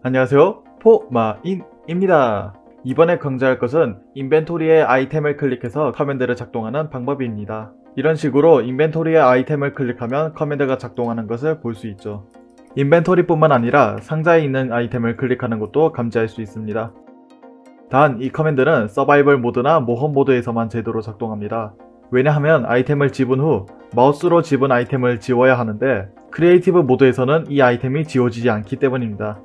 안녕하세요. 포마인입니다. 이번에 강조할 것은 인벤토리에 아이템을 클릭해서 커맨드를 작동하는 방법입니다. 이런 식으로 인벤토리에 아이템을 클릭하면 커맨드가 작동하는 것을 볼 수 있죠. 인벤토리뿐만 아니라 상자에 있는 아이템을 클릭하는 것도 감지할 수 있습니다. 단, 이 커맨드는 서바이벌 모드나 모험 모드에서만 제대로 작동합니다. 왜냐하면 아이템을 집은 후 마우스로 집은 아이템을 지워야 하는데 크리에이티브 모드에서는 이 아이템이 지워지지 않기 때문입니다.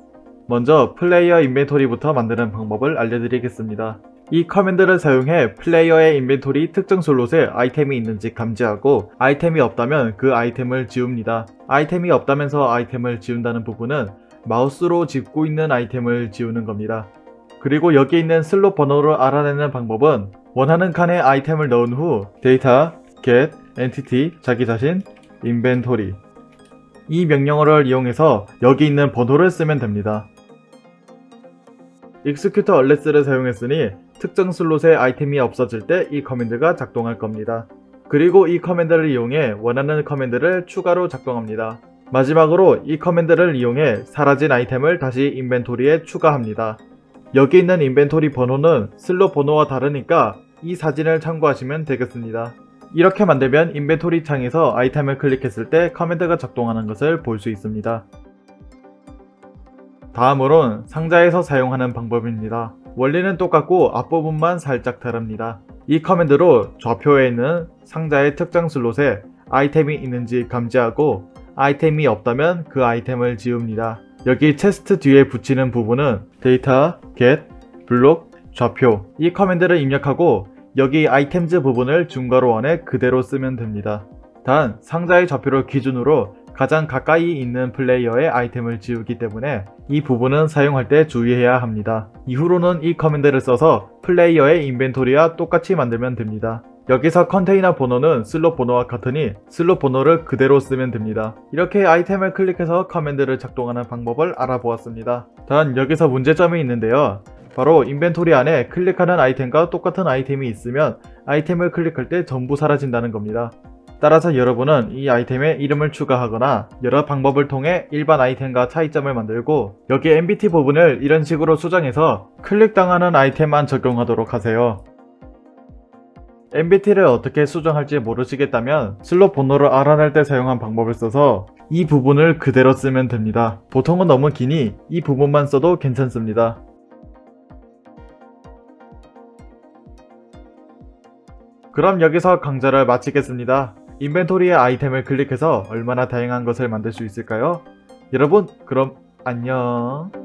먼저 플레이어 인벤토리부터 만드는 방법을 알려드리겠습니다. 이 커맨드를 사용해 플레이어의 인벤토리 특정 슬롯에 아이템이 있는지 감지하고 아이템이 없다면 그 아이템을 지웁니다. 아이템이 없다면서 아이템을 지운다는 부분은 마우스로 짚고 있는 아이템을 지우는 겁니다. 그리고 여기 있는 슬롯 번호를 알아내는 방법은 원하는 칸에 아이템을 넣은 후 데이터, get, entity, 자기 자신, inventory 이 명령어를 이용해서 여기 있는 번호를 쓰면 됩니다. Execute unless를 사용했으니 특정 슬롯에 아이템이 없어질 때 이 커맨드가 작동할 겁니다. 그리고 이 커맨드를 이용해 원하는 커맨드를 추가로 작동합니다. 마지막으로 이 커맨드를 이용해 사라진 아이템을 다시 인벤토리에 추가합니다. 여기 있는 인벤토리 번호는 슬롯 번호와 다르니까 이 사진을 참고하시면 되겠습니다. 이렇게 만들면 인벤토리 창에서 아이템을 클릭했을 때 커맨드가 작동하는 것을 볼 수 있습니다. 다음으론 상자에서 사용하는 방법입니다. 원리는 똑같고 앞부분만 살짝 다릅니다. 이 커맨드로 좌표에 있는 상자의 특정 슬롯에 아이템이 있는지 감지하고 아이템이 없다면 그 아이템을 지웁니다. 여기 체스트 뒤에 붙이는 부분은 데이터, get, 블록, 좌표 이 커맨드를 입력하고 여기 아이템즈 부분을 중괄호 원에 그대로 쓰면 됩니다. 단 상자의 좌표를 기준으로 가장 가까이 있는 플레이어의 아이템을 지우기 때문에 이 부분은 사용할 때 주의해야 합니다. 이후로는 이 커맨드를 써서 플레이어의 인벤토리와 똑같이 만들면 됩니다. 여기서 컨테이너 번호는 슬롯 번호와 같으니 슬롯 번호를 그대로 쓰면 됩니다. 이렇게 아이템을 클릭해서 커맨드를 작동하는 방법을 알아보았습니다. 단 여기서 문제점이 있는데요. 바로 인벤토리 안에 클릭하는 아이템과 똑같은 아이템이 있으면 아이템을 클릭할 때 전부 사라진다는 겁니다. 따라서 여러분은 이 아이템에 이름을 추가하거나 여러 방법을 통해 일반 아이템과 차이점을 만들고 여기 MBT 부분을 이런 식으로 수정해서 클릭당하는 아이템만 적용하도록 하세요. MBT를 어떻게 수정할지 모르시겠다면 슬롯 번호를 알아낼 때 사용한 방법을 써서 이 부분을 그대로 쓰면 됩니다. 보통은 너무 기니 이 부분만 써도 괜찮습니다. 그럼 여기서 강좌를 마치겠습니다. 인벤토리의 아이템을 클릭해서 얼마나 다양한 것을 만들 수 있을까요? 여러분, 그럼 안녕.